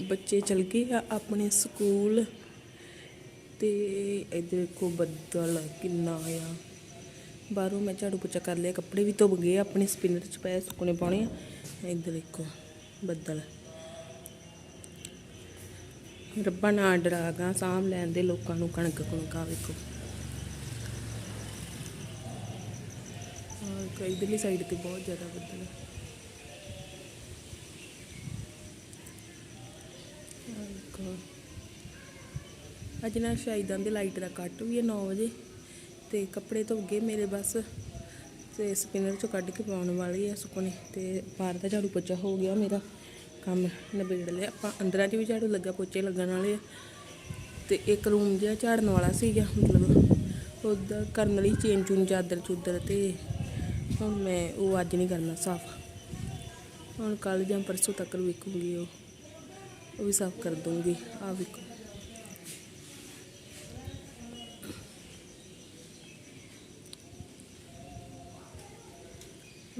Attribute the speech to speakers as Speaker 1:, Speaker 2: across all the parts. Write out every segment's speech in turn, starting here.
Speaker 1: ਬੱਚੇ ਚਲ ਗਏ ਆ ਆਪਣੇ ਸਕੂਲ। ਤੇ ਇਧਰ ਕੋ ਬੱਦਲ ਕਿੰਨਾ ਆ। ਬਾਹਰੋਂ ਮੈਂ ਝਾੜੂ ਪੋਚਾ ਕਰ ਲਿਆ, ਕੱਪੜੇ ਵੀ ਧੁੱਪ ਗਏ ਆਪਣੇ ਸਪਿਨਰ ਚ ਪਏ ਸੁੱਕਣੇ ਪਾਉਣੇ ਆ। ਇਧਰ ਦੇਖੋ ਬੱਦਲ। ਰੱਬਾ ਨਾ ਡਰਾਗਾ ਸਾਂਭ ਲੈਣ ਦੇ ਲੋਕਾਂ ਨੂੰ ਕਣਕ, ਕੁਣਕਾਂ ਵੇਖੋ। ਔਰ ਇਧਰਲੀ ਸਾਈਡ ਤੇ ਬਹੁਤ ਜ਼ਿਆਦਾ ਬੱਦਲ ਹੈ ਦੇਖੋ। ਅੱਜ ਨਾ ਸ਼ਾਇਦਾਂ ਦੇ ਲਾਈਟ ਦਾ ਕੱਟ ਵੀ ਹੈ 9 ਵਜੇ ਤੇ ਕੱਪੜੇ ਧੋ ਗਏ ਮੇਰੇ ਬਸ ਤੇ ਸਪਿਨਰ ਚੋਂ ਕੱਢ ਕੇ ਪਾਉਣ ਵਾਲੀ ਆ ਸੁੱਕਣੇ ਤੇ ਬਾਹਰ ਦਾ ਝਾੜੂ ਪੋਚਾ ਹੋ ਗਿਆ ਮੇਰਾ, ਕੰਮ ਨਿਬੇੜ ਲਿਆ। ਆਪਾਂ ਅੰਦਰਾਂ 'ਚ ਵੀ ਝਾੜੂ ਲੱਗਾ, ਪੋਚੇ ਲੱਗਣ ਵਾਲੇ ਆ ਤੇ ਇੱਕ ਰੂਮ ਜਿਹਾ ਝਾੜਨ ਵਾਲਾ ਸੀਗਾ, ਮਤਲਬ ਉਹਦਾ ਕਰਨ ਲਈ ਚੇਨ ਚੂਨ, ਚਾਦਰ ਚੂਦਰ ਤੇ ਹੁਣ ਮੈਂ ਉਹ ਅੱਜ ਨਹੀਂ ਕਰਨਾ, ਸਾਫ਼। ਹੁਣ ਕੱਲ ਜਾਂ ਪਰਸੋਂ ਤੱਕ ਵੇਖੂਗੀ ਉਹ। ਉਹ ਵੀ ਸਾਫ਼ ਕਰ ਦੂੰਗੀ ਆ ਵੇਖੋ।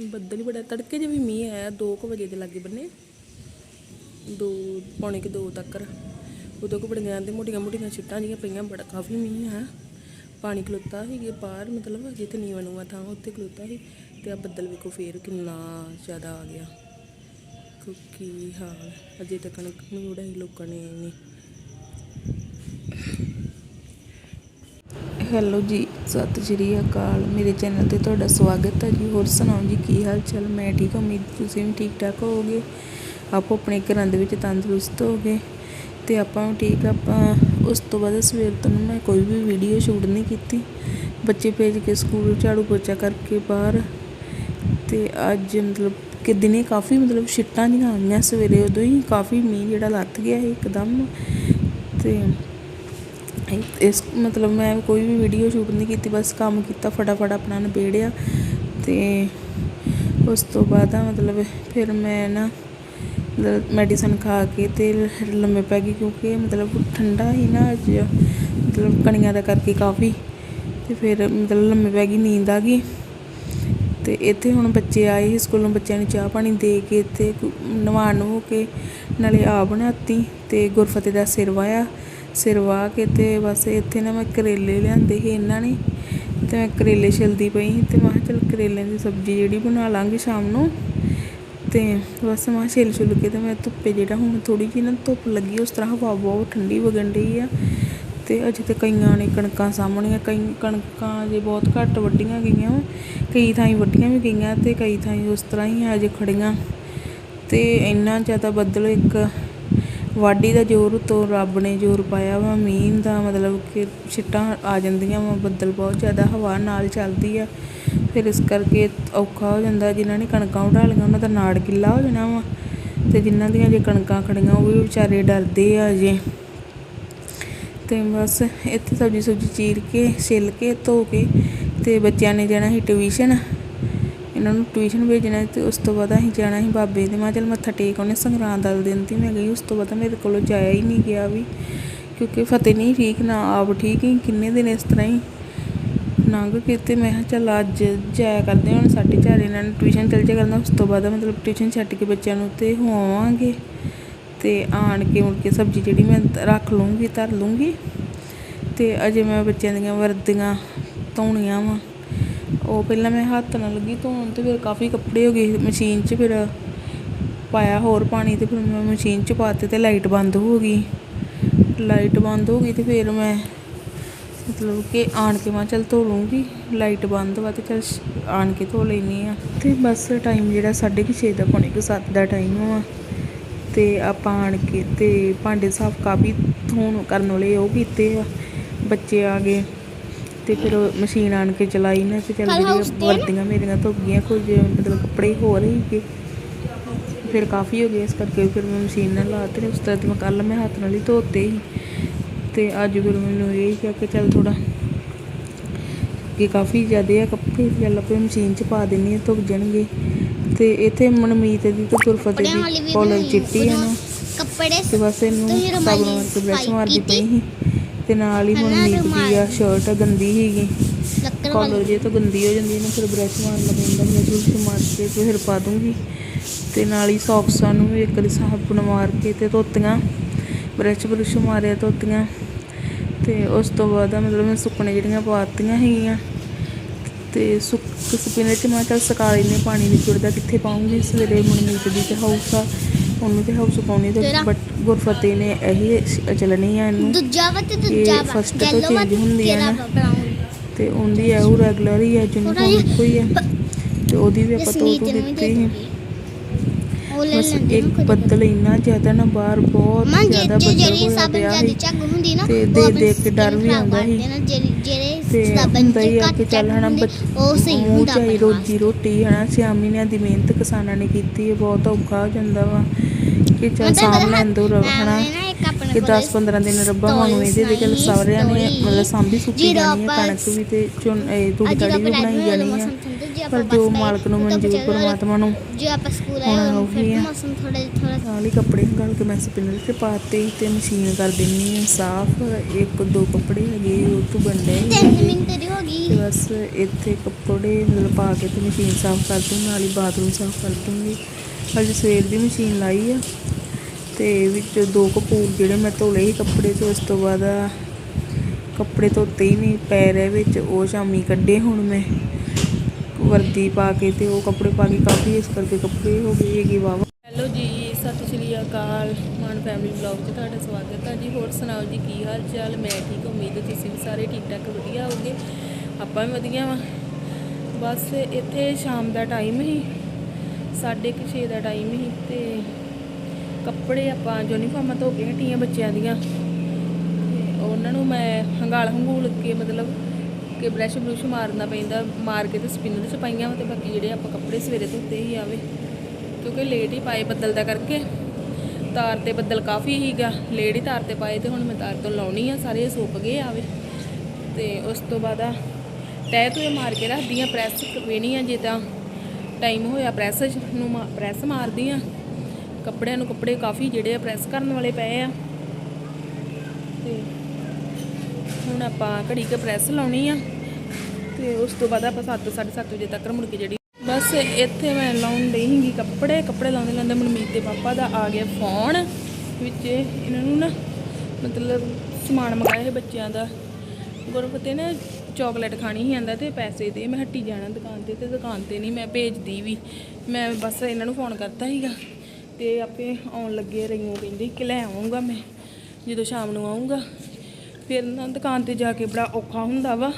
Speaker 1: ਬੱਦਲ ਹੀ ਬੜਾ, ਤੜਕੇ ਜਿਹਾ ਵੀ ਮੀਂਹ ਆਇਆ 2 ਵਜੇ ਦੇ ਲਾਗੇ ਬੰਨੇ। ਦੋ, ਪੌਣੇ ਕਿ 2 ਤੱਕ। ਉਦੋਂ ਕੋ ਬੜੀਆਂ ਤੇ ਮੋਟੀਆਂ ਮੋਟੀਆਂ ਛਿੱਟਾਂ ਜਿਹੀਆਂ ਪਈਆਂ, ਬੜਾ ਕਾਫੀ ਮੀਂਹ ਆ। ਪਾਣੀ ਖਲੋਤਾ ਸੀਗੇ ਬਾਹਰ, ਮਤਲਬ ਜਿੱਥੇ ਨੀਵਾਂ ਨੂਵਾਂ ਥਾਂ ਉੱਥੇ ਖਲੋਤਾ ਸੀ। ਤੇ ਆ ਬੱਦਲ ਵੇਖੋ ਫੇਰ ਕਿੰਨਾ ਜ਼ਿਆਦਾ ਆ ਗਿਆ। ਕੀ ਹਾਲ ਅਜੇ ਤੱਕ ਕਣਕ ਨਹੀਂ ਉਡਾਈ ਲੋਕਾਂ ਨੇ ਨਹੀਂ ਹੈਲੋ ਜੀ, ਸਤਿ ਸ਼੍ਰੀ ਅਕਾਲ। ਮੇਰੇ ਚੈਨਲ ਤੇ ਤੁਹਾਡਾ ਸਵਾਗਤ ਹੈ ਜੀ। ਹੋਰ ਸੁਣਾਓ ਜੀ, ਕੀ ਹਾਲ ਚਾਲ? ਮੈਂ ਠੀਕ ਹਾਂ, ਉਮੀਦ ਤੁਸੀਂ ਵੀ ਠੀਕ ਠਾਕ ਹੋਵੋਗੇ। ਆਪੋ ਆਪਣੇ ਘਰਾਂ ਦੇ ਵਿੱਚ ਤੰਦਰੁਸਤ ਹੋਗੇ ਤੇ ਆਪਾਂ ਵੀ ਠੀਕ ਆਪਾਂ ਉਸ ਤੋਂ ਬਾਅਦ ਸਵੇਰ ਤੋਂ ਮੈਂ ਕੋਈ ਵੀ ਵੀਡੀਓ ਸ਼ੂਟ ਨਹੀਂ ਕੀਤੀ। ਬੱਚੇ ਭੇਜ ਕੇ ਸਕੂਲ ਝਾੜੂ ਪੋਚਾ ਕਰਕੇ ਬਾਹਰ। ਤੇ ਅੱਜ ਮਤਲਬ ਕਿ ਦਿਨੇ ਕਾਫੀ ਮਤਲਬ ਛਿੱਟਾਂ ਜਿਹੀਆਂ ਆਈਆਂ ਸਵੇਰੇ ਉਦੋਂ ਹੀ ਕਾਫੀ ਮੀਂਹ ਜਿਹੜਾ ਲੱਥ ਗਿਆ ਸੀ ਇੱਕਦਮ। ਤੇ ਇਸ ਮਤਲਬ ਮੈਂ ਕੋਈ ਵੀ ਵੀਡੀਓ ਸ਼ੂਟ ਨਹੀਂ ਕੀਤੀ, ਬਸ ਕੰਮ ਕੀਤਾ, ਫਟਾਫਟ ਆਪਣਾ ਨਿਬੇੜਿਆ। ਤੇ ਉਸ ਤੋਂ ਬਾਅਦ ਆ ਮਤਲਬ ਫਿਰ ਮੈਂ ਨਾ ਮੈਡੀਸਨ ਖਾ ਕੇ ਤੇ ਲੰਮੇ ਪੈ ਗਈ ਕਿਉਂਕਿ ਮਤਲਬ ਠੰਡਾ ਹੀ ਨਾ ਅੱਜ। ਮਤਲਬ ਕਣੀਆਂ ਦਾ ਕਰਕੇ ਕਾਫੀ। ਤੇ ਫਿਰ ਮਤਲਬ ਲੰਮੇ ਪੈ ਗਈ, ਨੀਂਦ ਆ ਗਈ। ਤੇ ਇੱਥੇ ਹੁਣ ਬੱਚੇ ਆਏ ਸੀ ਸਕੂਲੋਂ, ਬੱਚਿਆਂ ਨੂੰ ਚਾਹ ਪਾਣੀ ਦੇ ਕੇ ਤੇ ਨਵਾ ਨੂੰ ਕੇ ਨਾਲੇ ਆ ਬਣਾਤੀ ਤੇ ਗੁਰਫਤਿਹ ਦਾ ਸਿਰ ਵਾਇਆ ਸਿਰ ਵਾਹ ਕੇ ਤੇ ਬਸ ਇੱਥੇ ਨਾ ਮੈਂ ਕਰੇਲੇ ਲਿਆਂਦੇ ਸੀ ਇਹਨਾਂ ਨੇ ਤੇ ਮੈਂ ਕਰੇਲੇ ਛਿਲਦੀ ਪਈ ਸੀ ਤੇ ਮੈਂ ਕਿਹਾ ਚਲ ਕਰੇਲਿਆਂ ਦੀ ਸਬਜ਼ੀ ਜਿਹੜੀ ਬਣਾ ਲਾਂਗੇ ਸ਼ਾਮ ਨੂੰ ਤੇ ਬਸ ਮੈਂ ਛਿਲ ਛੁਲ ਕੇ ਤੇ ਮੈਂ ਧੁੱਪੇ ਜਿਹੜਾ ਹੁਣ ਥੋੜੀ ਜਿਹੀ ਨਾ ਧੁੱਪ ਲੱਗੀ, ਉਸ ਤਰ੍ਹਾਂ ਹਵਾ ਬਹੁਤ ਠੰਡੀ ਵਗਣ ਡਈ ਆ। ਤੇ ਅਜੇ ਤੇ ਕਈਆਂ ਨੇ ਕਣਕਾਂ ਸਾਹਮਣੀਆਂ ਕਈ ਕਣਕਾਂ ਜੇ ਬਹੁਤ ਘੱਟ ਵੱਢੀਆਂ ਗਈਆਂ ਵਾਂ। ਕਈ ਥਾਈਂ ਵੱਢੀਆਂ ਵੀ ਗਈਆਂ ਤੇ ਕਈ ਥਾਈਂ ਉਸ ਤਰ੍ਹਾਂ ਹੀ ਆ ਅਜੇ ਖੜੀਆਂ ਤੇ ਇੰਨਾ ਜ਼ਿਆਦਾ ਬੱਦਲ ਇੱਕ ਵਾਢੀ ਦਾ ਜ਼ੋਰ ਤੋਂ ਰੱਬ ਨੇ ਜ਼ੋਰ ਪਾਇਆ ਵਾ, ਮੀਂਹ ਦਾ ਮਤਲਬ ਕਿ ਛਿੱਟਾਂ ਆ ਜਾਂਦੀਆਂ ਵਾ, ਬੱਦਲ ਬਹੁਤ ਜ਼ਿਆਦਾ ਹਵਾ ਨਾਲ ਚੱਲਦੀ ਆ। ਫਿਰ ਇਸ ਕਰਕੇ ਔਖਾ ਹੋ ਜਾਂਦਾ, ਜਿਨ੍ਹਾਂ ਨੇ ਕਣਕਾਂ ਉਡਾ ਲਈਆਂ, ਉਹਨਾਂ ਦਾ ਨਾੜ ਗਿੱਲਾ ਹੋ ਜਾਣਾ ਵਾ। ਤੇ ਜਿਨ੍ਹਾਂ ਦੀਆਂ ਜੇ ਕਣਕਾਂ ਖੜੀਆਂ ਉਹ ਵੀ ਵਿਚਾਰੇ ਡਰਦੇ ਆ ਜੇ ਤੇ ਬਸ ਇੱਥੇ ਸਬਜ਼ੀ ਸੁਬਜ਼ੀ ਚੀਰ ਕੇ, ਛਿੱਲ ਕੇ, ਧੋ ਕੇ ਤੇ ਬੱਚਿਆਂ ਨੇ ਜਾਣਾ ਸੀ ਟਿਊਸ਼ਨ ਇਹਨਾਂ ਨੂੰ ਟਿਊਸ਼ਨ ਭੇਜਣਾ ਤੇ ਉਸ ਤੋਂ ਬਾਅਦ ਅਸੀਂ ਜਾਣਾ ਸੀ ਬਾਬੇ ਦੇ ਮੈਂ। ਕਿਹਾ ਚੱਲ ਮੱਥਾ ਟੇਕ ਉਹਨੇ ਸੰਗਰਾਂਦ ਵਾਲੇ ਦਿਨ ਤੀ ਮੈਂ ਗਈ, ਉਸ ਤੋਂ ਬਾਅਦ ਮੇਰੇ ਕੋਲੋਂ ਜਾਇਆ ਹੀ ਨਹੀਂ ਗਿਆ ਵੀ, ਕਿਉਂਕਿ ਫਤਿਹ ਨਹੀਂ ਠੀਕ, ਨਾ ਆਪ ਠੀਕ ਹੀ। ਕਿੰਨੇ ਦਿਨ ਇਸ ਤਰ੍ਹਾਂ ਹੀ ਲੰਘ ਕੇ ਤੇ ਮੈਂ ਕਿਹਾ ਚੱਲ ਅੱਜ ਜਾਇਆ ਕਰਦੇ ਹੁਣ ਸਾਢੇ ਚਾਰ ਇਹਨਾਂ ਨੇ ਟਿਊਸ਼ਨ ਚਲ ਜਾ ਕਰਨਾ। ਉਸ ਤੋਂ ਬਾਅਦ ਮਤਲਬ ਟਿਊਸ਼ਨ ਛੱਡ ਕੇ ਬੱਚਿਆਂ ਨੂੰ ਤੇ ਹੋਵਾਂਗੇ ਤੇ ਆਣ ਕੇ ਮੁੜ ਕੇ ਸਬਜ਼ੀ ਜਿਹੜੀ ਮੈਂ ਰੱਖ ਲੂੰਗੀ, ਧਰ ਲੂੰਗੀ। ਤੇ ਅਜੇ ਮੈਂ ਬੱਚਿਆਂ ਦੀਆਂ ਵਰਦੀਆਂ ਧੋਣੀਆਂ ਵਾ। ਉਹ ਪਹਿਲਾਂ ਮੈਂ ਹੱਥ ਨਾਲ ਲੱਗੀ ਧੋਣ ਤੇ ਫਿਰ ਕਾਫੀ ਕੱਪੜੇ ਹੋ ਗਏ ਮਸ਼ੀਨ 'ਚ, ਫਿਰ ਪਾਇਆ ਹੋਰ ਪਾਣੀ ਤੇ ਫਿਰ ਮੈਂ ਮਸ਼ੀਨ 'ਚ ਪਾਤੇ ਤੇ ਲਾਈਟ ਬੰਦ ਹੋ ਗਈ। ਲਾਈਟ ਬੰਦ ਹੋ ਗਈ ਤੇ ਫਿਰ ਮੈਂ ਮਤਲਬ ਕਿ ਆਣ ਕੇ ਮੈਂ ਚੱਲ ਧੋ ਲੂੰਗੀ, ਲਾਈਟ ਬੰਦ ਵਾ ਤੇ ਚੱਲ ਆਣ ਕੇ ਧੋ ਲੈਣੀ ਆ ਤੇ ਬਸ ਟਾਈਮ ਜਿਹੜਾ 6:30 ਦਾ, ਪੌਣੇ ਕੁ ਸੱਤ ਦਾ ਟਾਈਮ ਆ ਤੇ ਆਪਾਂ ਆਣ ਕੇ ਤੇ ਭਾਂਡੇ ਸਾਫ਼ ਕਾਫੀ ਧੋਣ ਕਰਨ ਵਾਲੇ ਉਹ ਕੀਤੇ ਆ ਬੱਚੇ ਆ ਗਏ। ਤੇ ਫਿਰ ਮਸ਼ੀਨ ਆਣ ਕੇ ਚਲਾਈ ਨਾ ਤੇ ਚੱਲ ਜਿਹੜੀਆਂ ਵਰਦੀਆਂ ਮੇਰੀਆਂ ਧੁੱਪ ਗਈਆਂ ਕੁਝ ਮਤਲਬ ਕੱਪੜੇ ਹੋਰ ਸੀਗੇ ਫਿਰ ਕਾਫੀ ਹੋ ਗਏ ਇਸ ਕਰਕੇ ਫਿਰ ਮੈਂ ਮਸ਼ੀਨ ਨਾਲ ਲਾਤੇ ਉਸ ਤਰ੍ਹਾਂ ਤੇ ਮੈਂ ਕੱਲ ਮੈਂ ਹੱਥ ਨਾਲ ਹੀ ਧੋਤੇ ਸੀ। ਤੇ ਅੱਜ ਫਿਰ ਮੈਨੂੰ ਇਹ ਕਿਹਾ ਕਿ ਚੱਲ ਥੋੜਾ ਕਿ ਕਾਫੀ ਜ਼ਿਆਦੇ ਆ ਕੱਪੜੇ ਚੱਲ ਆਪੇ ਮਸ਼ੀਨ 'ਚ ਪਾ ਦਿੰਨੀ ਆ ਧੁੱਪ ਜਾਣਗੇ। ਤੇ ਇੱਥੇ ਮਨਮੀਤ ਦੀ ਤੇ ਗੁਰਫਤਿਹ ਦੀ ਕਾਲਰ ਚਿੱਟੀ ਆ ਨਾ।
Speaker 2: ਕੱਪੜੇ
Speaker 1: ਤੇ ਬਸ ਇਹਨੂੰ ਸਾਬਣ ਮਾਰ ਕੇ ਬ੍ਰਸ਼ ਮਾਰਦੀ ਪਈ? ਸੀ। ਤੇ ਨਾਲ ਹੀ ਮਨਮੀਤ ਦੀ ਆ। ਸ਼ਰਟ ਗੰਦੀ ਸੀਗੀ। ਕਾਲਰ ਜੇ ਤਾਂ ਗੰਦੀ ਹੋ ਜਾਂਦੀ ਇਹਨੂੰ ਫਿਰ ਬ੍ਰਸ਼ ਮਾਰਨਾ ਪੈਂਦਾ ਬ੍ਰਸ਼ ਬਰੁਸ਼ ਮਾਰ ਕੇ ਤੇ ਫਿਰ ਪਾ ਦੂੰਗੀ। ਤੇ ਨਾਲ ਹੀ ਸੌਕਸਾਂ ਨੂੰ ਵੀ ਇੱਕ ਵਾਰੀ ਸਾਬਣ ਮਾਰ ਕੇ ਤੇ ਧੋਤੀਆਂ। ਬਰਸ਼ ਬਰੁਸ਼ ਮਾਰਿਆ ਧੋਤੀਆਂ। ਤੇ ਉਸ ਤੋਂ ਬਾਅਦ ਮਤਲਬ ਮੈਂ ਸੁੱਕਣੇ ਜਿਹੜੀਆਂ ਪਾਤੀਆਂ ਹੈਗੀਆਂ ਤੇ ਸੁੱਕ ਸਪਿਨਰ ਚ ਮੈਂ ਚੱਲ ਸਕਾ ਲੈਨੇ ਪਾਣੀ ਨਿਚੜਦਾ ਕਿੱਥੇ ਪਾਉਂਗੀ? ਸਵੇਰੇ ਮਨਮੀਤ ਦੀ ਤੇ ਹਾਊਸ ਆ ਉਹਨੂੰ ਤੇ ਹਾਊਸ ਪਾਉਣੀ ਤੇ? ਬਟ ਗੁਰਫਤਿਹ ਨੇ ਇਹੀ ਚੱਲਣੀ ਆ ਇਹਨੂੰ
Speaker 2: ਦੂਜਾ ਵਾ ਤੇ ਦੂਜਾ ਵਾ।
Speaker 1: first ਤੋਂ ਹੁੰਦੀ ਆ ਨਾ। ਤੇ ਉਹਦੀ ਹੈ ਉਹ ਰੈਗੂਲਰ ਹੀ ਹੈ ਜਿਹਨੂੰ ਇੱਕੋ ਹੀ ਹੈ ਤੇ ਉਹਦੀ ਵੀ ਆਪਾਂ ਤੋਂ
Speaker 2: ਜਸਮੀਤ
Speaker 1: ਤੋਂ
Speaker 2: ਨੂੰ ਵੀ ਦੇ
Speaker 1: ਦਿੱਤੀ
Speaker 2: ਲੈ
Speaker 1: ਬਸ ਇੱਕ ਬੱਦਲ ਇੰਨਾ ਜ਼ਿਆਦਾ ਨਾ ਬਾਹਰ ਬਹੁਤ ਜ਼ਿਆਦਾ ਬੱਦਲ
Speaker 2: ਜਿਹੜੀ
Speaker 1: ਹੋਇਆ ਪਿਆ
Speaker 2: ਜਿਆਦੀ
Speaker 1: ਸੀ
Speaker 2: ਝੱਗ ਹੁੰਦੀ ਨਾ
Speaker 1: ਤੇ
Speaker 2: ਉਹ
Speaker 1: ਦੇਖ ਕੇ ਡਰ ਵੀ ਆਉਂਦਾ ਸੀ।
Speaker 2: ਨਾ ਜਿਹੜੇ ਜਿਹੜੇ
Speaker 1: ਤੇ ਹੁੰਦਾ ਹੀ ਆ ਕਿ ਚੱਲ ਹਨਾ
Speaker 2: ਉਹ ਸਹੀ
Speaker 1: ਮੂੰਹ
Speaker 2: ਹੁੰਦਾ
Speaker 1: ਚਾਹੀ
Speaker 2: ਆਪਣੇ।
Speaker 1: ਰੋਜੀ ਰੋਟੀ ਹਨਾ ਛੇ ਮਹੀਨਿਆਂ ਦੀ ਮਿਹਨਤ ਕਿਸਾਨਾਂ ਨੇ ਕੀਤੀ ਹੈ ਬਹੁਤ ਔਖਾ ਹੋ ਜਾਂਦਾ ਵਾ ਕਿ ਚੱਲ ਦੋ
Speaker 2: ਨਾ ਇੱਕ ਆਪਣੇ
Speaker 1: ਕਿ
Speaker 2: ਕੋਲ
Speaker 1: 10 15 ਦਿਨ ਰੱਬਾ ਸਾਨੂੰ ਇਹਦੇ ਚੱਲ
Speaker 2: story
Speaker 1: ਸਵਰਿਆਂ ਨੇ ਮਤਲਬ ਸਾਂਭੀ ਸੁੱਕੀ ਜਾਣੀ ਹੈ ਕਣਕ ਵੀ ਤੇ ਝੋਨ ਇਹ ਤੂੜੀ ਤਾੜੀ ਵੀ ਬਣਾਈ ਜਾਣੀ ਹੈ
Speaker 2: ਜੇ
Speaker 1: ਜੋ ਮਾਲਕ ਨੂੰ ਮਨਜ਼ੂਰ
Speaker 2: ਤਾਂ
Speaker 1: ਪਰਮਾਤਮਾ ਨੂੰ
Speaker 2: ਜੇ ਆਪਾਂ ਸਕੂਲ
Speaker 1: ਹੁਣ
Speaker 2: ਆਏ
Speaker 1: ਉਹੀ
Speaker 2: ਫਿਰ। ਮੌਸਮ ਥੋੜਾ ਥੋੜਾ
Speaker 1: ਨਾਲ ਹੀ ਕੱਪੜੇ ਗਲ ਕੇ ਮੈਂ ਸਪਿਨਰ 'ਚ ਪਾਤੇ ਤੇ ਮਸ਼ੀਨ ਕਰ ਦਿੰਨੀ ਆ ਸਾਫ਼। ਇੱਕ ਦੋ ਕੱਪੜੇ ਹੈਗੇ ਉਹ ਤੋਂ ਬੰਦੇ
Speaker 2: ਤਿੰਨ ਮਿੰਟ ਦੀ ਹੋ ਗਈ।
Speaker 1: ਤੇ ਬਸ ਇੱਥੇ ਕੱਪੜੇ ਮਤਲਬ ਪਾ ਕੇ ਤੇ ਮਸ਼ੀਨ ਸਾਫ਼ ਕਰ ਦੂੰ ਨਾਲ ਹੀ ਬਾਥਰੂਮ ਸਾਫ਼ ਕਰ ਦੂੰਗੀ। ਅੱਜ ਸਵੇਰ ਦੀ ਮਸ਼ੀਨ ਲਾਈ ਆ। ਤੇ ਵਿੱਚ ਦੋ ਕਪੂਰ ਜਿਹੜੇ ਮੈਂ ਧੋਲੇ ਸੀ ਕੱਪੜੇ ਤੇ ਉਸ ਤੋਂ ਬਾਅਦ ਕੱਪੜੇ ਧੋਤੇ ਹੀ ਨਹੀਂ ਪੈ ਰਹੇ ਵਿੱਚ ਉਹ ਸ਼ਾਮੀ ਕੱਢੇ ਹੁਣ ਮੈਂ। ਵਰਦੀ ਪਾ ਕੇ ਤੇ ਉਹ ਕੱਪੜੇ ਪਾ ਕੇ ਕਾਫੀ ਇਸ ਕਰਕੇ ਕੱਪੜੇ ਹੋ ਗਏ ਹੈਗੇ ਵਾਵਾ ਹੈਲੋ ਜੀ, ਸਤਿ ਸ਼੍ਰੀ ਅਕਾਲ, ਮਾਨ ਫੈਮਿਲੀ ਵਲੌਗ 'ਚ ਤੁਹਾਡਾ ਸਵਾਗਤ ਹੈ ਜੀ। ਹੋਰ ਸੁਣਾਓ ਜੀ, ਕੀ ਹਾਲ ਚਾਲ? ਮੈਂ ਠੀਕ, ਉਮੀਦ ਤੁਸੀਂ ਵੀ ਸਾਰੇ ਠੀਕ ਠਾਕ ਵਧੀਆ ਹੋਗੇ ਆਪਾਂ ਵੀ ਵਧੀਆ ਵਾਂ। ਬਸ ਇੱਥੇ ਸ਼ਾਮ ਦਾ ਟਾਈਮ ਹੀ 6:30 ਦਾ ਟਾਈਮ ਹੀ ਤੇ ਕੱਪੜੇ ਆਪਾਂ ਯੂਨੀਫਾਰਮਾਂ ਧੋ ਕੇ ਹਟੀਆਂ ਬੱਚਿਆਂ ਦੀਆਂ। ਉਹਨਾਂ ਨੂੰ ਮੈਂ ਹੰਗਾਲ ਹੰਗੂਲ ਕੇ ਮਤਲਬ ਕਿ ਬ੍ਰਸ਼ ਬਰੂਸ਼ ਮਾਰਨਾ ਪੈਂਦਾ, ਮਾਰ ਕੇ ਤੇ ਸਪਿਨਰ ਚ ਪਾਈਆਂ ਵਾ ਤੇ ਬਾਕੀ ਜਿਹੜੇ ਆਪਾਂ ਕੱਪੜੇ ਸਵੇਰੇ ਧੋਤੇ ਹੀ ਆਵੇ ਕਿਉਂਕਿ ਲੇਟ ਹੀ ਪਾਏ ਬੱਦਲ ਦਾ ਕਰਕੇ। ਤਾਰ ਤੇ ਬੱਦਲ ਕਾਫੀ ਹੀਗਾ ਲੇਟ ਹੀ ਤਾਰ ਤੇ ਪਾਏ ਤੇ ਹੁਣ ਮੈਂ ਤਾਰ ਤੋਂ ਲਾਉਣੀ ਆ, ਸਾਰੇ ਸੁੱਕ ਗਏ ਆਵੇ ਤੇ ਉਸ ਤੋਂ ਬਾਅਦ ਆ ਤੈਅ ਤੋਂ ਮਾਰ ਕੇ ਰੱਖਦੀ ਆ ਪ੍ਰੈਸ ਵੇਣੀ ਆ ਜੇ ਤਾਂ ਟਾਈਮ ਹੋਇਆ ਪ੍ਰੈਸ ਨੂੰ ਪ੍ਰੈਸ ਮਾਰਦੀ ਆ। ਕੱਪੜਿਆਂ ਨੂੰ ਕੱਪੜੇ ਕਾਫੀ ਜਿਹੜੇ ਆ ਪ੍ਰੈਸ ਕਰਨ ਵਾਲੇ ਪਏ ਆ। ਤੇ ਹੁਣ ਆਪਾਂ ਘੜੀ ਕੇ ਪ੍ਰੈਸ ਲਾਉਣੀ ਆ ਤੇ ਉਸ ਤੋਂ ਬਾਅਦ ਆਪਾਂ 7 7:30 ਵਜੇ ਤੱਕ ਮੁੜ ਕੇ ਜਿਹੜੀ ਬਸ ਇੱਥੇ ਮੈਂ ਲਾਉਣ ਡਈ ਸੀਗੀ ਕੱਪੜੇ ਕੱਪੜੇ ਲਾਉਂਦੇ ਲਾਉਂਦੇ ਮਨਮੀਤ ਦੇ ਪਾਪਾ ਦਾ ਆ ਗਿਆ ਫੋਨ ਵਿੱਚ ਇਹਨਾਂ ਨੂੰ ਨਾ ਮਤਲਬ ਸਮਾਨ ਮੰਗਾਇਆ ਹੈ ਬੱਚਿਆਂ ਦਾ। ਗੁਰਫਤੇ ਨੇ ਚਾਕਲੇਟ ਖਾਣੀ ਸੀ ਆਂਦਾ ਤੇ ਪੈਸੇ ਦੇ, ਮੈਂ ਹੱਟੀ ਜਾਣਾ ਦੁਕਾਨ ਤੇ ਤੇ ਦੁਕਾਨ ਤੇ ਨਹੀਂ ਮੈਂ ਭੇਜਦੀ ਵੀ। ਮੈਂ ਬਸ ਇਹਨਾਂ ਨੂੰ ਫੋਨ ਕਰਤਾ ਸੀਗਾ ਤੇ ਆਪੇ ਆਉਣ ਲੱਗੇ ਰਹੀਓ, ਕਹਿੰਦੇ ਕਿ ਲੈ ਆਉਂਗਾ ਮੈਂ, ਜਦੋਂ ਸ਼ਾਮ ਨੂੰ ਆਉਂਗਾ ਫਿਰ ਨਾ ਦੁਕਾਨ ਤੇ ਜਾ ਕੇ ਬੜਾ ਔਖਾ ਹੁੰਦਾ ਵਾ।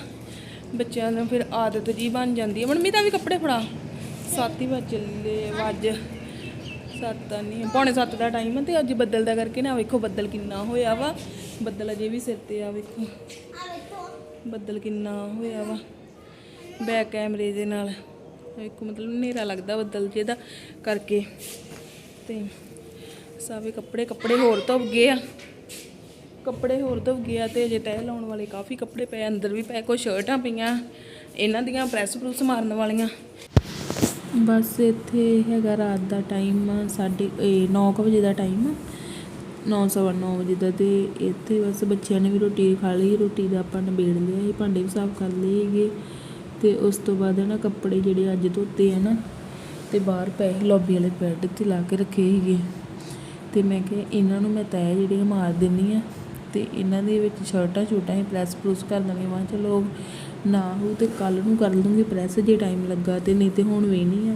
Speaker 1: ਬੱਚਿਆਂ ਨੂੰ ਫਿਰ ਆਦਤ ਜੀ ਬਣ ਜਾਂਦੀ ਹੈ ਮੰਮੀ ਤਾਂ ਵੀ ਕੱਪੜੇ ਫੜਾ। ਸੱਤ ਹੀ ਵੱਜ ਚੱਲੇ ਵੱਜ। ਸੱਤ ਨਹੀਂ, ਪੌਣੇ ਸੱਤ ਦਾ ਟਾਈਮ ਹੈ ਤੇ ਅੱਜ ਬੱਦਲ ਦਾ ਕਰਕੇ ਨਾ ਵੇਖੋ ਬੱਦਲ ਕਿੰਨਾ ਹੋਇਆ ਵਾ। ਬੱਦਲ ਅਜੇ ਵੀ ਸਿਰ ਤੇ ਆ ਵੇਖੋ। ਬੱਦਲ ਕਿੰਨਾ ਹੋਇਆ ਵਾ। ਬੈਕ ਕੈਮਰੇ ਦੇ ਨਾਲ। ਵੇਖੋ, ਮਤਲਬ ਹਨੇਰਾ ਲੱਗਦਾ ਬੱਦਲ ਜਿਹਦਾ ਕਰਕੇ। ਤੇ ਸਾਵੇ ਕੱਪੜੇ ਕੱਪੜੇ ਹੋਰ ਧੁੱਪ ਗਏ ਆ। ਕੱਪੜੇ ਹੋਰ ਧੁੱਪ ਗਏ ਆ ਤੇ ਅਜੇ ਤਹਿ ਲਾਉਣ ਵਾਲੇ ਕਾਫੀ ਕੱਪੜੇ ਪਏ ਅੰਦਰ ਵੀ ਪਏ, ਕੋਈ ਸ਼ਰਟਾਂ ਪਈਆਂ, ਇਹਨਾਂ ਦੀਆਂ ਪ੍ਰੈਸ ਪ੍ਰੂਸ ਮਾਰਨ ਵਾਲੀਆਂ। ਬਸ ਇੱਥੇ ਹੈਗਾ ਰਾਤ ਦਾ ਟਾਈਮ ਸਾਢੇ 9 ਵਜੇ ਦਾ ਟਾਈਮ ਨੌ ਸਵਾ ਨੌ ਵਜੇ ਦਾ ਤੇ ਇੱਥੇ ਬਸ ਬੱਚਿਆਂ ਨੇ ਵੀ ਰੋਟੀ ਖਾ ਲਈ, ਰੋਟੀ ਦਾ ਆਪਾਂ ਨਿਬੇੜ ਲਿਆ ਸੀ, ਭਾਂਡੇ ਵੀ ਸਾਫ਼ ਕਰ ਲਏ ਹੈਗੇ ਤੇ ਉਸ ਤੋਂ ਬਾਅਦ ਨਾ ਕੱਪੜੇ ਜਿਹੜੇ ਅੱਜ ਧੋਤੇ ਆ ਨਾ, ਤੇ ਬਾਹਰ ਪਏ ਲੌਬੀ ਵਾਲੇ ਬੈੱਡ ਤੇ ਲਾ ਕੇ ਰੱਖੇ ਸੀਗੇ। ਤੇ ਮੈਂ ਕਿਹਾ, ਇਹਨਾਂ ਨੂੰ ਮੈਂ ਤੈਅ ਜਿਹੜੀਆਂ ਮਾਰ ਦਿੰਨੀ ਆ। ਅਤੇ ਇਹਨਾਂ ਦੇ ਵਿੱਚ ਸ਼ਰਟਾਂ ਛੋਟਾਂ ਹੀ ਪ੍ਰੈਸ ਪ੍ਰੂਸ ਕਰ ਦਾਂਗੇ ਮੈਂ ਕਿਹਾ, ਚਲੋ ਨਾ ਹੋ ਤਾਂ ਕੱਲ੍ਹ ਨੂੰ ਕਰ ਲੂੰਗੀ ਪ੍ਰੈਸ ਜੇ ਟਾਈਮ ਲੱਗਾ ਤਾਂ, ਨਹੀਂ ਤਾਂ ਹੁਣ ਵੀ ਆ।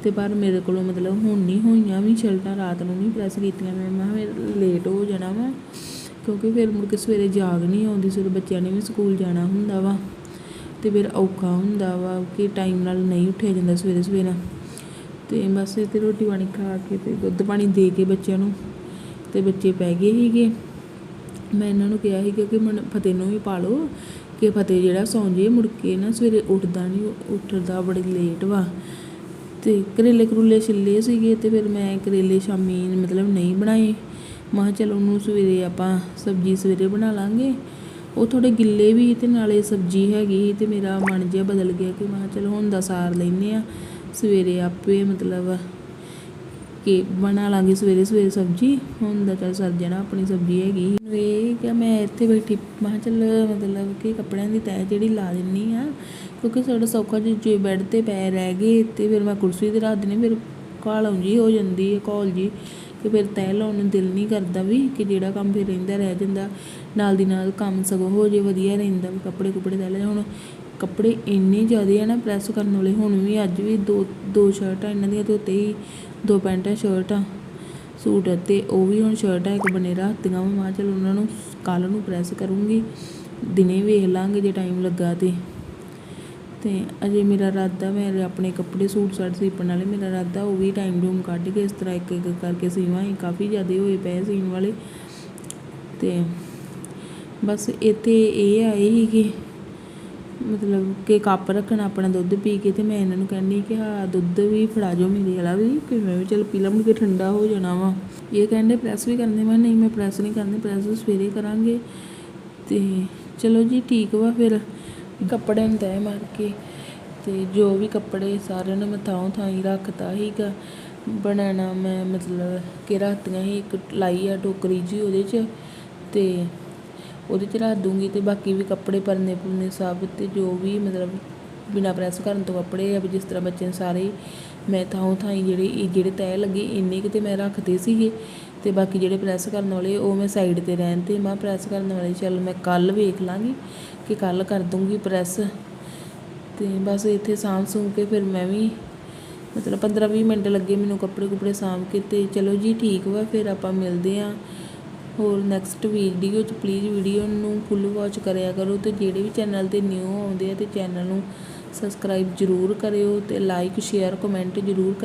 Speaker 1: ਅਤੇ ਪਰ ਮੇਰੇ ਕੋਲੋਂ ਮਤਲਬ ਹੁਣ ਨਹੀਂ ਹੋਈਆਂ ਵੀ ਸ਼ਰਟਾਂ, ਰਾਤ ਨੂੰ ਨਹੀਂ ਪ੍ਰੈਸ ਕੀਤੀਆਂ। ਮੈਂ ਮੈਂ ਕਿਹਾ ਲੇਟ ਹੋ ਜਾਣਾ ਵਾ, ਕਿਉਂਕਿ ਫਿਰ ਮੁੜ ਕੇ ਸਵੇਰੇ ਜਾਗ ਨਹੀਂ ਆਉਂਦੀ ਸਵੇਰੇ ਬੱਚਿਆਂ ਨੇ ਵੀ ਸਕੂਲ ਜਾਣਾ ਹੁੰਦਾ ਵਾ। ਅਤੇ ਫਿਰ ਔਖਾ ਹੁੰਦਾ ਵਾ ਕਿ ਟਾਈਮ ਨਾਲ ਨਹੀਂ ਉੱਠਿਆ ਜਾਂਦਾ ਸਵੇਰੇ ਸਵੇਰੇ। ਅਤੇ ਬਸ ਤੇ ਰੋਟੀ ਪਾਣੀ ਖਾ ਕੇ ਅਤੇ ਦੁੱਧ ਪਾਣੀ ਦੇ ਕੇ ਬੱਚਿਆਂ ਨੂੰ ਅਤੇ ਬੱਚੇ ਪੈ ਗਏ ਸੀਗੇ। ਮੈਂ ਇਹਨਾਂ ਨੂੰ ਕਿਹਾ ਸੀਗਾ ਕਿ ਮਨ ਫਤਿਹ ਨੂੰ ਵੀ ਪਾ ਲਓ ਕਿ ਫਤਿਹ ਜਿਹੜਾ ਸੌਂ ਜੇ ਮੁੜ ਕੇ ਨਾ ਸਵੇਰੇ ਉੱਠਦਾ ਨਹੀਂ ਉੱਠਦਾ ਬੜੀ ਲੇਟ ਵਾ। ਤੇ ਕਰੇਲੇ ਕਰੂਲੇ ਛਿੱਲੇ ਸੀਗੇ ਤੇ ਫਿਰ ਮੈਂ ਕਰੇਲੇ ਸ਼ਾਮੀ ਮਤਲਬ ਨਹੀਂ ਬਣਾਏ। ਮੈਂ ਕਿਹਾ ਚਲੋ ਉਹਨੂੰ ਸਵੇਰੇ ਆਪਾਂ ਸਬਜ਼ੀ ਸਵੇਰੇ ਬਣਾ ਲਾਂਗੇ। ਉਹ ਥੋੜੇ ਗਿੱਲੇ ਵੀ ਤੇ ਨਾਲੇ ਸਬਜ਼ੀ ਹੈਗੀ ਸੀ ਤੇ ਮੇਰਾ ਮਨ ਜਿਹਾ ਬਦਲ ਗਿਆ ਕਿ ਮੈਂ ਚਲੋ ਹੁਣ ਦਾ ਸਾਰ ਲੈਨੇ ਆ ਸਵੇਰੇ ਆਪੇ ਮਤਲਬ ਕਿ ਬਣਾ ਲਾਂਗੇ ਸਵੇਰੇ ਸਵੇਰੇ ਸਬਜ਼ੀ ਹੁਣ ਦਾ ਚੱਲ ਸਰ ਜਾਣਾ ਆਪਣੀ ਸਬਜ਼ੀ ਹੈਗੀ ਸੀ। ਇਹ ਕਿ ਮੈਂ ਇੱਥੇ ਬੈਠੀ, ਮੈਂ ਕਿਹਾ ਚੱਲ ਮਤਲਬ ਕਿ ਕੱਪੜਿਆਂ ਦੀ ਤੈਅ ਜਿਹੜੀ ਲਾ ਦਿੰਨੀ ਆ, ਕਿਉਂਕਿ ਸਾਡਾ ਸੌਖਾ ਜੇ ਬੈੱਡ ਤੇ ਪੈ ਰਹਿ ਗਏ ਤੇ ਫਿਰ ਮੈਂ ਕੁਰਸੀ ਤੇ ਰੱਖ ਦਿੰਨੀ, ਫਿਰ ਘਾਲਮ ਜੀ ਹੋ ਜਾਂਦੀ ਹੈ ਘੋਲ ਜੀ, ਕਿ ਫਿਰ ਤੈਅ ਲਾਉਣ ਨੂੰ ਦਿਲ ਨਹੀਂ ਕਰਦਾ ਵੀ, ਕਿ ਜਿਹੜਾ ਕੰਮ ਫਿਰ ਰਹਿੰਦਾ ਰਹਿ ਜਾਂਦਾ, ਨਾਲ ਦੀ ਨਾਲ ਕੰਮ ਸਗੋਂ ਹੋ ਜੇ ਵਧੀਆ ਰਹਿੰਦਾ, ਵੀ ਕੱਪੜੇ ਕੁਪੜੇ ਤੈਅ ਲੈ ਹੁਣ ਕੱਪੜੇ ਇੰਨੇ ਜ਼ਿਆਦੇ ਆ ਨਾ ਪ੍ਰੈਸ ਕਰਨ ਵਾਲੇ, ਹੁਣ ਵੀ ਅੱਜ ਵੀ ਦੋ ਦੋ ਸ਼ਰਟਾਂ ਇਹਨਾਂ ਦੀਆਂ ਧੋਤੇ ਹੀ ਦੋ ਪੈਂਟਾਂ ਸ਼ਰਟਾਂ ਸੂਟ ਅਤੇ ਉਹ ਵੀ ਹੁਣ ਸ਼ਰਟਾਂ ਇੱਕ ਬਨੇ ਰੱਖਤੀਆਂ ਵਾ ਮੈਂ ਕਿਹਾ ਚਲ ਉਹਨਾਂ ਨੂੰ ਕੱਲ੍ਹ ਨੂੰ ਪ੍ਰੈਸ ਕਰੂੰਗੀ, ਦਿਨੇ ਵੇਖ ਲਾਂਗੇ ਜੇ ਟਾਈਮ ਲੱਗਾ ਤਾਂ। ਅਤੇ ਅਜੇ ਮੇਰਾ ਇਰਾਦਾ ਮੈਂ ਆਪਣੇ ਕੱਪੜੇ ਸੂਟ ਸਾਟ ਸੀਪਣ ਵਾਲੇ, ਮੇਰਾ ਇਰਾਦਾ ਉਹ ਵੀ ਟਾਈਮ ਟੂਮ ਕੱਢ ਕੇ ਇਸ ਤਰ੍ਹਾਂ ਇੱਕ ਇੱਕ ਕਰਕੇ ਸੀਵਾਂ ਹੀ ਕਾਫੀ ਜ਼ਿਆਦਾ ਹੋਏ ਪਏ ਸੀਣ ਵਾਲੇ। ਅਤੇ ਬਸ ਇੱਥੇ ਇਹ ਆਏ ਸੀ ਕਿ ਮਤਲਬ ਕਿ ਕੱਪ ਰੱਖਣਾ ਆਪਣਾ ਦੁੱਧ ਪੀ ਕੇ ਅਤੇ ਮੈਂ ਇਹਨਾਂ ਨੂੰ ਕਹਿੰਦੀ ਕਿ ਹਾਂ, ਦੁੱਧ ਵੀ ਫੜਾ ਜਾਓ ਮੇਰੇ ਵਾਲਾ ਵੀ ਕਿ ਮੈਂ ਵੀ ਚੱਲ ਪੀ ਲਾਂ, ਮੁੜ ਕੇ ਠੰਡਾ ਹੋ ਜਾਣਾ ਵਾ। ਇਹ ਕਹਿੰਦੇ ਪ੍ਰੈਸ ਵੀ ਕਰਨੀ, ਮੈਂ ਨਹੀਂ, ਮੈਂ ਪ੍ਰੈਸ ਨਹੀਂ ਕਰਨੀ ਪ੍ਰੈਸ ਸਵੇਰੇ ਕਰਾਂਗੇ। ਅਤੇ ਚਲੋ ਜੀ, ਠੀਕ ਵਾ ਫਿਰ। ਕੱਪੜੇ ਨੂੰ ਤੈਅ ਮਾਰ ਕੇ ਅਤੇ ਜੋ ਵੀ ਕੱਪੜੇ ਸਾਰਿਆਂ ਨੂੰ ਮੈਂ ਥਾਂ ਥਾਂ ਹੀ ਰੱਖਤਾ ਸੀਗਾ। ਬਣਾਣਾ ਮੈਂ ਮਤਲਬ ਕਿ ਰੱਖਤੀਆਂ ਸੀ, ਇੱਕ ਲਾਈ ਆ ਟੋਕਰੀ ਜੀ ਉਹਦੇ 'ਚ ਅਤੇ ਉਹਦੇ 'ਚ ਰੱਖ ਦੂੰਗੀ ਅਤੇ ਬਾਕੀ ਵੀ ਕੱਪੜੇ ਪਰਨੇ ਪੁਰਨੇ ਸਭ ਅਤੇ ਜੋ ਵੀ ਮਤਲਬ ਬਿਨਾਂ ਪ੍ਰੈਸ ਕਰਨ ਤੋਂ ਕੱਪੜੇ ਆ ਵੀ ਜਿਸ ਤਰ੍ਹਾਂ ਬੱਚੇ ਨੇ ਸਾਰੇ ਮੈਂ ਥਾਂ ਥਾਂ ਹੀ ਜਿਹੜੇ ਜਿਹੜੇ ਤੈਅ ਲੱਗੇ ਇੰਨੇ ਕਿਤੇ ਮੈਂ ਰੱਖਦੇ ਸੀਗੇ ਤੇ ਬਾਕੀ ਜਿਹੜੇ ਪ੍ਰੈਸ ਕਰਨ ਵਾਲੇ ਉਹ ਮੈਂ ਸਾਈਡ ਤੇ ਰਹਿਣ ਤੇ ਮੈਂ ਪ੍ਰੈਸ ਕਰਨ ਵਾਲੇ ਚੱਲ ਮੈਂ ਕੱਲ ਵੇਖ ਲਾਂਗੀ ਕਿ ਕੱਲ ਕਰ ਦੂੰਗੀ ਪ੍ਰੈਸ। ਤੇ ਬਸ ਇੱਥੇ ਸਾਂਭ ਸੂੰਭ ਕੇ ਫਿਰ ਮੈਂ ਵੀ ਮਤਲਬ 15 20 ਮਿੰਟ ਲੱਗੇ ਮੈਨੂੰ ਕੱਪੜੇ ਕੁਪੜੇ ਸਾਂਭ ਕੇ ਤੇ ਚਲੋ ਜੀ ਠੀਕ ਵਾ, ਫਿਰ ਆਪਾਂ ਮਿਲਦੇ ਆਂ। ਹੋਰ ਨੈਕਸਟ ਵੀਡੀਓ ਚ ਪਲੀਜ਼ ਵੀਡੀਓ ਨੂੰ ਫੁੱਲ ਵਾਚ ਕਰਿਆ ਕਰੋ ਤੇ ਜਿਹੜੇ ਵੀ ਚੈਨਲ ਤੇ ਨਿਊ ਆਉਂਦੇ ਆ ਅਤੇ ਚੈਨਲ ਨੂੰ ਸਬਸਕ੍ਰਾਈਬ ਜਰੂਰ ਕਰਿਓ ਅਤੇ ਲਾਈਕ ਸ਼ੇਅਰ ਕਮੈਂਟ ਜਰੂਰ